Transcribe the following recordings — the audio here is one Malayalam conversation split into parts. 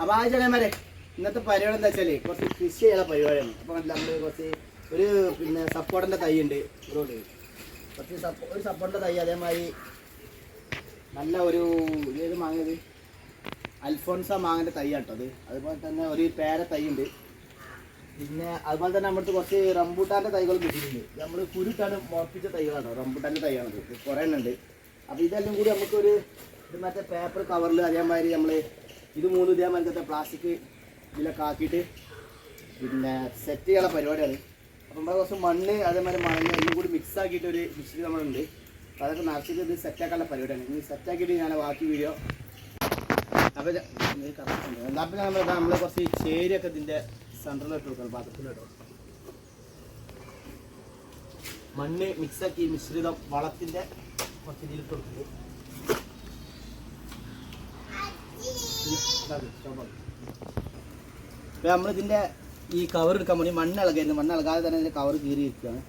അപ്പൊ ആ ചേട്ടന്മാരെ ഇന്നത്തെ പരിപാടി എന്താ വെച്ചാൽ കുറച്ച് കൃഷി ചെയ്യാനുള്ള പരിപാടിയാണ്. അപ്പോൾ നമ്മൾ കുറച്ച് ഒരു പിന്നെ സപ്പോർട്ടിന്റെ തൈ ഉണ്ട്. ഇതുകൊണ്ട് കുറച്ച് ഒരു സപ്പോർട്ടിന്റെ തൈ അതേമാതിരി നല്ല ഒരു ഏത് മാങ്ങത് അൽഫോൺസ മാങ്ങന്റെ തൈ കേട്ടോ അത്. അതുപോലെ തന്നെ ഒരു പേര തൈ ഉണ്ട്. പിന്നെ അതുപോലെ തന്നെ നമ്മുടെ കുറച്ച് റംബൂട്ടാന്റെ തൈകൾ കിട്ടിയിട്ടുണ്ട്. നമ്മൾ കുരുട്ടാണ് മുളപ്പിച്ച തൈകളാണ് റംബൂട്ടാന്റെ തൈയാണത്. കുറേ എണ്ണം അപ്പോൾ ഇതെല്ലാം കൂടി നമുക്കൊരു ഇത് മറ്റേ പേപ്പർ കവറിൽ അതേമാതിരി നമ്മൾ ഇത് മൂന്ന് ഇതേ മരത്തെ പ്ലാസ്റ്റിക് ഇതിലൊക്കെ ആക്കിയിട്ട് പിന്നെ സെറ്റ് ചെയ്യാനുള്ള പരിപാടിയാണ്. അപ്പം നമ്മുടെ കുറച്ച് മണ്ണ് അതേമാതിരി മണ്ണ് എല്ലാം കൂടി മിക്സ് ആക്കിയിട്ട് ഒരു മിക്സി നമ്മളുണ്ട്. അപ്പോൾ അതൊക്കെ നിറച്ചിട്ട് ഇത് സെറ്റാക്കാനുള്ള പരിപാടിയാണ്. ഇനി സെറ്റാക്കിയിട്ട് ഞാൻ ബാക്കി വീഡിയോ അപ്പോൾ അപ്പം നമ്മൾ നമ്മൾ കുറച്ച് ചേരിയൊക്കെ ഇതിന്റെ സെന്ററിലിട്ട് കൊടുക്കണം പാത്രത്തിലിട്ടോ മണ്ണ് മിക്സാക്കി മിശ്രിതം വളത്തിന്റെ കുറച്ച് ഇതിലിട്ട് കൊടുക്കുന്നത് ഇപ്പം നമ്മളിതിന്റെ ഈ കവർ എടുക്കാൻ വേണ്ടി മണ്ണ് ഇളകായിരുന്നു. മണ്ണ് ഇളകാതെ തന്നെ ഇതിന്റെ കവർ കീറിയിരിക്കുകയാണ്.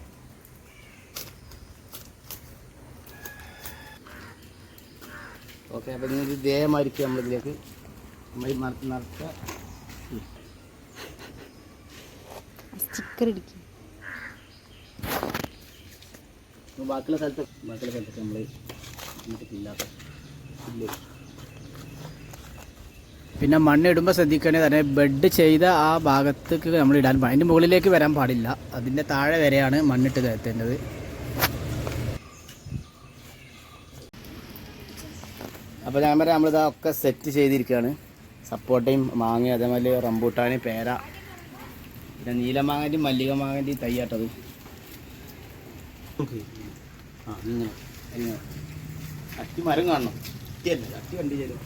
ഓക്കെ അപ്പം ഇതിന് ദേഹമായിരിക്കും നമ്മളിതിലേക്ക് നമ്മൾ സ്റ്റിക്കർ ഇടിക്കും. ഇപ്പൊ ബാക്കിയുള്ള സ്ഥലത്ത് ബാക്കിയുള്ള സ്ഥലത്തൊക്കെ നമ്മൾ ഇല്ലാത്ത ഇല്ലേ പിന്നെ മണ്ണ് ഇടുമ്പോൾ ശ്രദ്ധിക്കണേ തന്നെ ബെഡ് ചെയ്ത ആ ഭാഗത്തേക്ക് നമ്മൾ ഇടാൻ പാടില്ല. അതിന്റെ മുകളിലേക്ക് വരാൻ പാടില്ല. അതിന്റെ താഴെ വരെയാണ് മണ്ണിട്ട് കയറ്റേണ്ടത്. അപ്പോൾ ഞാൻ പറയാം നമ്മളിതാ ഒക്കെ സെറ്റ് ചെയ്തിരിക്കുകയാണ്. സപ്പോട്ടയും മാങ്ങ അതേമാതിരി റംബൂട്ടാന് പേര പിന്നെ നീലമാങ്ങന്റെയും മല്ലിക മാങ്ങന്റെയും തയ്യാട്ടത് ആ ഇങ്ങനെ ഇങ്ങനെ. അട്ടി മരം കാണണം. അട്ടിയല്ല അട്ടി കണ്ടു ചേരും